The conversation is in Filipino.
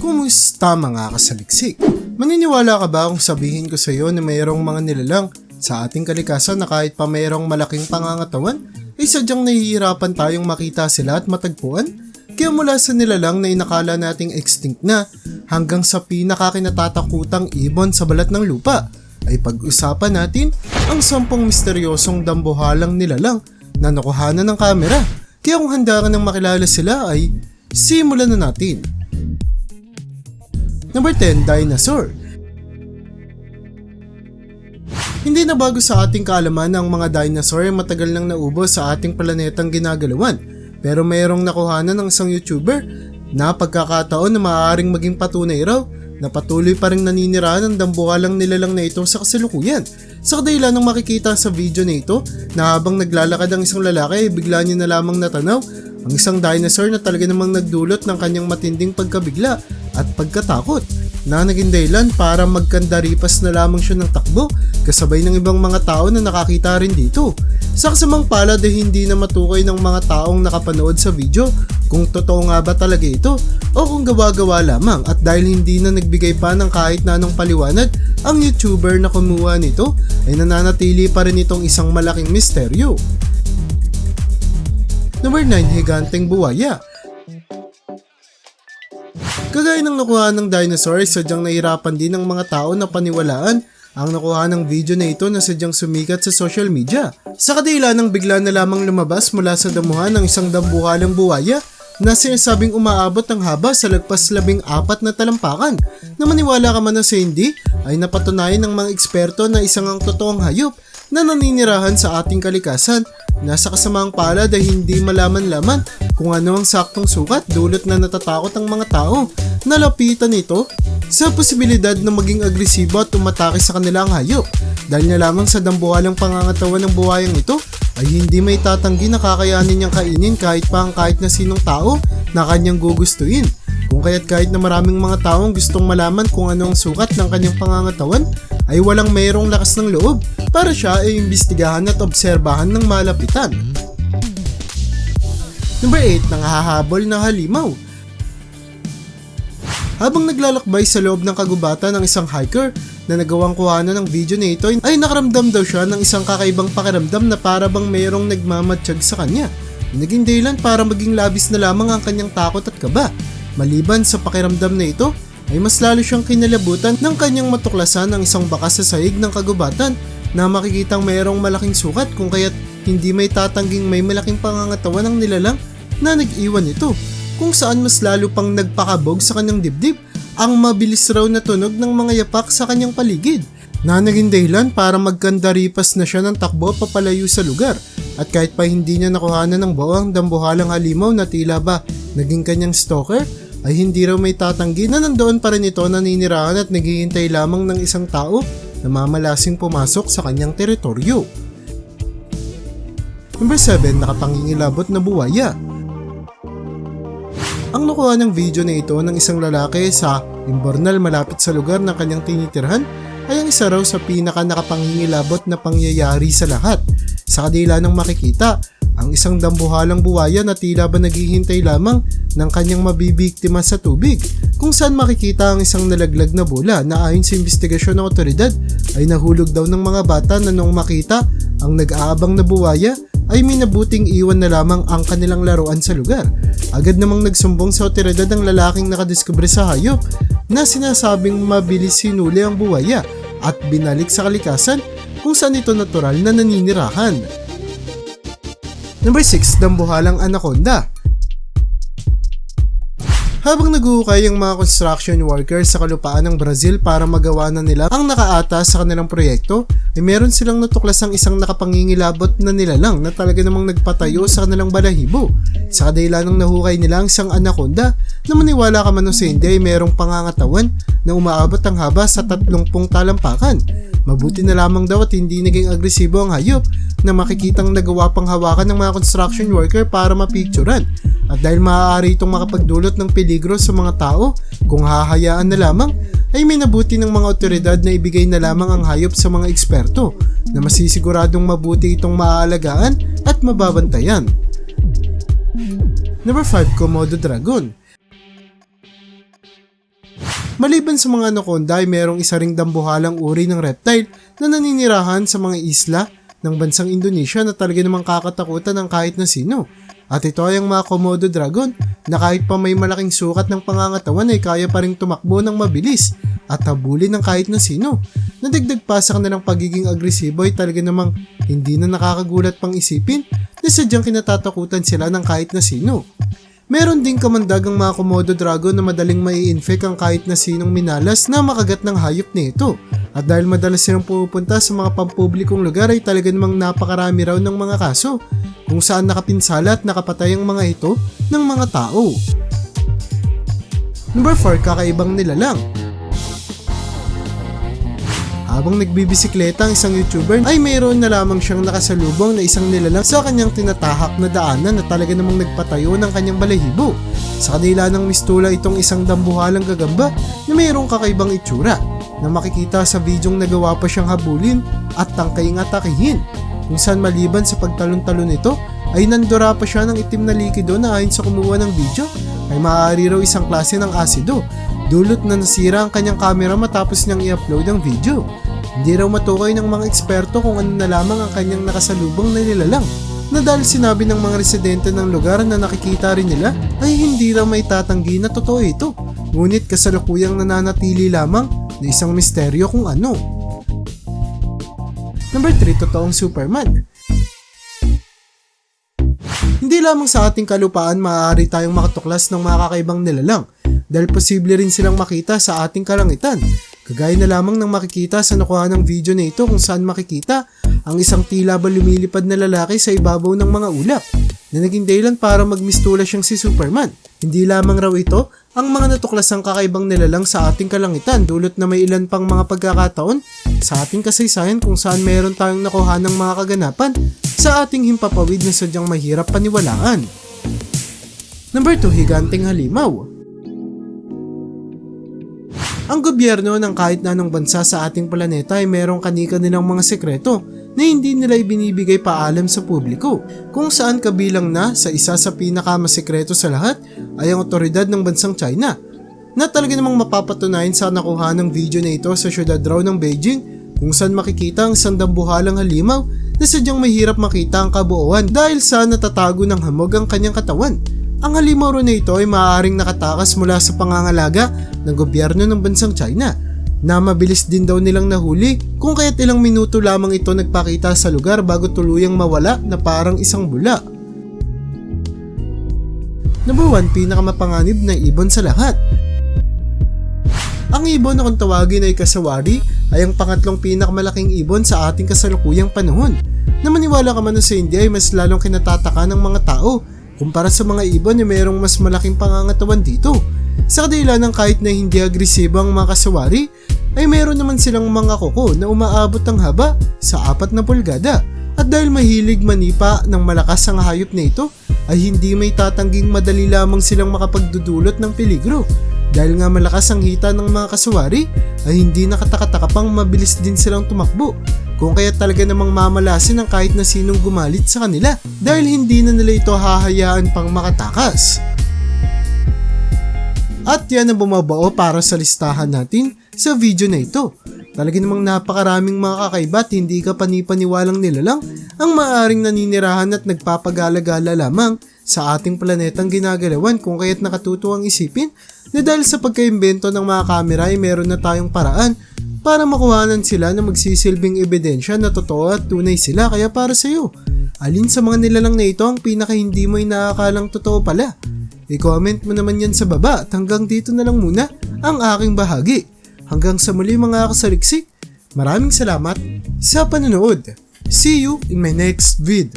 Kumusta mga kasaliksik? Maniniwala ka ba kung sabihin ko sa iyo na mayroong mga nilalang sa ating kalikasan na kahit pa mayroong malaking pangangatawan, ay sadyang nahihirapan tayong makita sila at matagpuan? Kaya mula sa nilalang na inakala nating extinct na hanggang sa pinakakinatatakutang ibon sa balat ng lupa, ay pag-usapan natin ang sampung misteryosong dambuhalang nilalang na nakuhanan ng kamera. Kaya kung handa ka nang makilala sila ay simulan na natin. Number 10, Dinosaur. Hindi na bago sa ating kaalaman ang mga dinosaur ay matagal nang naubos sa ating planetang ginagalawan. Pero mayroong nakuhanan ng isang YouTuber na pagkakataon na maaaring maging patunay raw na patuloy pa rin naninirahan ang dambuhalang nilalang na ito sa kasalukuyan. Sa kadahilan ng makikita sa video na ito na habang naglalakad ang isang lalaki ay bigla niya na lamang natanaw ang isang dinosaur na talaga namang nagdulot ng kanyang matinding pagkabigla at pagkatakot na naging dahilan para magkandaripas na lamang siya ng takbo kasabay ng ibang mga tao na nakakita rin dito. Sa kasamang palad ay hindi na matukoy ng mga taong nakapanood sa video kung totoo nga ba talaga ito o kung gawa-gawa lamang at dahil hindi na nagbigay pa ng kahit na anong paliwanag ang YouTuber na kumuha nito ay nananatili pa rin itong isang malaking misteryo. Number 9, Higanteng Buwaya. Kagaya ng nakuha ng dinosaur, sadyang nahirapan din ng mga tao na paniwalaan. Ang nakuha ng video na ito na sadyang sumikat sa social media. Sa kadila ng bigla na lamang lumabas mula sa damuhan ng isang dambuhalang buwaya na sinasabing umaabot ng haba sa lagpas labing apat na talampakan. Na maniwala ka man na sa hindi ay napatunayan ng mga eksperto na isang ang totoong hayop na naninirahan sa ating kalikasan. Nasa kasamang palad ay hindi malaman-laman kung ano ang saktong sukat dulot na natatakot ang mga tao. Na lapitan ito sa posibilidad na maging agresibo at umatake sa kanilang hayop. Dahil na lamang sa dambuhalang pangangatawan ng buhayang ito ay hindi may tatanggi na kakayanin niyang kainin kahit pa ang kahit na sinong tao na kanyang gugustuhin. Kung kaya't kahit na maraming mga taong gustong malaman kung ano ang sukat ng kanyang pangangatawan, ay walang mayroong lakas ng loob para siya ay imbestigahan at obserbahan ng malapitan. Number 8, nangahahabol na halimaw. Habang naglalakbay sa loob ng kagubatan ng isang hiker na nagawang kuhanan ng video na ito ay nakaramdam daw siya ng isang kakaibang pakiramdam na para bang mayroong nagmamatsyag sa kanya. Naging dahilan para maging labis na lamang ang kanyang takot at kaba. Maliban sa pakiramdam na ito, ay mas lalo siyang kinalabutan ng kanyang matuklasan ng isang bakas sa sahig ng kagubatan na makikitang mayroong malaking sukat kung kaya't hindi may tatangging may malaking pangangatawan ng nilalang na nag-iwan ito kung saan mas lalo pang nagpakabog sa kanyang dibdib ang mabilis raw na tunog ng mga yapak sa kanyang paligid na naging dahilan para magkandaripas na siya ng takbo papalayo sa lugar at kahit pa hindi niya nakuhanan ng bawang dambuhalang halimaw na tila ba naging kanyang stalker ay hindi raw may tatanggi na nandoon pa rin ito naninirahan at naghihintay lamang ng isang tao na mamalasing pumasok sa kanyang teritoryo. Number 7, nakapangingilabot na buwaya. Ang nakuha ng video na ito ng isang lalaki sa Imbornal malapit sa lugar ng kanyang tinitirhan ay ang isa raw sa pinaka nakapangingilabot na pangyayari sa lahat. Sa kadila ng makikita, ang isang dambuhalang buwaya na tila ba naghihintay lamang ng kanyang mabibiktima sa tubig kung saan makikita ang isang nalaglag na bola na ayon sa investigasyon ng otoridad ay nahulog daw ng mga bata na nung makita ang nag-aabang na buwaya ay minabuting iwan na lamang ang kanilang laruan sa lugar. Agad namang nagsumbong sa otoridad ang lalaking nakadiskubre sa hayop na sinasabing mabilis sinuli ang buwaya at binalik sa kalikasan kung saan ito natural na naninirahan. Number 6, dambuhalang anaconda. Habang naguhukay ang mga construction workers sa kalupaan ng Brazil para magawa na nila ang nakaata sa kanilang proyekto, ay meron silang natuklasang isang nakapangingilabot na nilalang na talaga namang nagpatayo sa kanilang balahibo. Sa kadahilan ng nahukay nila ang isang anaconda na maniwala ka man o sa hindi ay merong pangangatawan na umaabot ang haba sa 30 talampakan. Mabuti na lamang daw at hindi naging agresibo ang hayop na makikitang nagawa pang hawakan ng mga construction worker para mapicturan. At dahil maaari itong makapagdulot ng peligro sa mga tao kung hahayaan na lamang, ay may nabuti ng mga otoridad na ibigay na lamang ang hayop sa mga eksperto na masisiguradong mabuti itong maaalagaan at mababantayan. Number 5, Komodo Dragon Maliban sa mga anaconda ay merong isa ring dambuhalang uri ng reptile na naninirahan sa mga isla ng bansang Indonesia na talaga namang kakatakutan ng kahit na sino. At ito ay ang mga Komodo dragon na kahit pa may malaking sukat ng pangangatawan ay kaya pa rin tumakbo ng mabilis at habulin ng kahit na sino. Nadagdag pa sa kanilang pagiging agresibo ay talaga namang hindi na nakakagulat pang isipin na sadyang kinatatakutan sila ng kahit na sino. Meron ding kamandagang mga Komodo dragon na madaling mai-infect ang kahit na sinong minalas na makagat ng hayop nito. At dahil madalas silang pumupunta sa mga pampublikong lugar ay talaga namang napakarami raw ng mga kaso kung saan nakapinsala at nakapatay ang mga ito ng mga tao. Number 4, kakaibang nilalang. Habang nagbibisikleta ang isang YouTuber ay mayroon na lamang siyang nakasalubong na isang nilalang sa kanyang tinatahak na daanan na talaga namang nagpatayo ng kanyang balahibo. Sa kanila ng mistula itong isang dambuhalang gagamba na mayroong kakaibang itsura na makikita sa videong nagawa pa siyang habulin at tangkaying atakihin kung saan maliban sa pagtalon-talon nito ay nandura pa siya ng itim na likido na ayon sa kumuha ng video ay maaari raw isang klase ng asido dulot na nasira ang kanyang camera matapos niyang i-upload ang video. Hindi raw matukoy ng mga eksperto kung ano na lamang ang kanyang nakasalubong na nilalang na dahil sinabi ng mga residente ng lugar na nakikita rin nila ay hindi raw may tatanggi na totoo ito. Ngunit kasalukuyang nananatili lamang na isang misteryo kung ano. Number 3, totoong Superman. Hindi lamang sa ating kalupaan maaari tayong makatuklas ng mga kakaibang nilalang dahil posible rin silang makita sa ating kalangitan. Kagaya na lamang ng makikita sa nakuha ng video na ito kung saan makikita ang isang tila ba lumilipad na lalaki sa ibabaw ng mga ulap na naging dahilan para magmistula siyang si Superman. Hindi lamang raw ito ang mga natuklasang kakaibang nilalang sa ating kalangitan dulot na may ilan pang mga pagkakataon sa ating kasaysayan kung saan meron tayong nakuha ng mga kaganapan sa ating himpapawid na sadyang mahirap paniwalaan. Number 2, Higanting Halimaw ang gobyerno ng kahit na anong bansa sa ating planeta ay merong kanika nilang mga sekreto na hindi nila ibinibigay paalam sa publiko kung saan kabilang na sa isa sa pinakamasekreto sa lahat ay ang otoridad ng bansang China na talaga namang mapapatunayan sa nakuha ng video na ito sa syudad raw ng Beijing kung saan makikita ang sandambuhalang halimaw na sadyang mahirap makita ang kabuuan dahil sa natatago ng hamog ang kanyang katawan. Ang halimaw na ito ay maaaring nakatakas mula sa pangangalaga ng gobyerno ng bansang China na mabilis din daw nilang nahuli kung kaya't ilang minuto lamang ito nagpakita sa lugar bago tuluyang mawala na parang isang bula. Number 1, pinakamapanganib na ibon sa lahat. Ang ibon na kung tawagin ay kasawari ay ang pangatlong pinakamalaking ibon sa ating kasalukuyang panahon. Na maniwala ka man sa India ay mas lalong kinatataka ng mga tao kumpara sa mga ibon na mayroong mas malaking pangangatawan dito. Sa kadila ng kahit na hindi agresibo ang mga kasawari, ay meron naman silang mga kuko na umaabot ng haba sa 4 na pulgada. At dahil mahilig manipa ng malakas ang hayop na ito, ay hindi may tatangging madali lamang silang makapagdudulot ng peligro. Dahil nga malakas ang hita ng mga kasawari, ay hindi nakatakataka pang mabilis din silang tumakbo kung kaya talaga namang mamalasin ang kahit na sinong gumalit sa kanila dahil hindi na nila ito hahayaan pang makatakas. At yan ang bumabao para sa listahan natin sa video na ito. Talaga namang napakaraming mga kakaiba at hindi ka panipaniwalang nilalang ang maaring naninirahan at nagpapagala-gala lamang sa ating planetang ginagalawan kung kaya't nakatutuwang isipin na dahil sa pagkaimbento ng mga kamera ay meron na tayong paraan para makuhanan sila na magsisilbing ebidensya na totoo at tunay sila kaya para sa iyo. Alin sa mga nilalang na ito ang pinaka hindi mo inaakalang totoo pala? I-comment mo naman yan sa baba at hanggang dito na lang muna ang aking bahagi. Hanggang sa muli mga kasaliksik, maraming salamat sa panonood. See you in my next vid.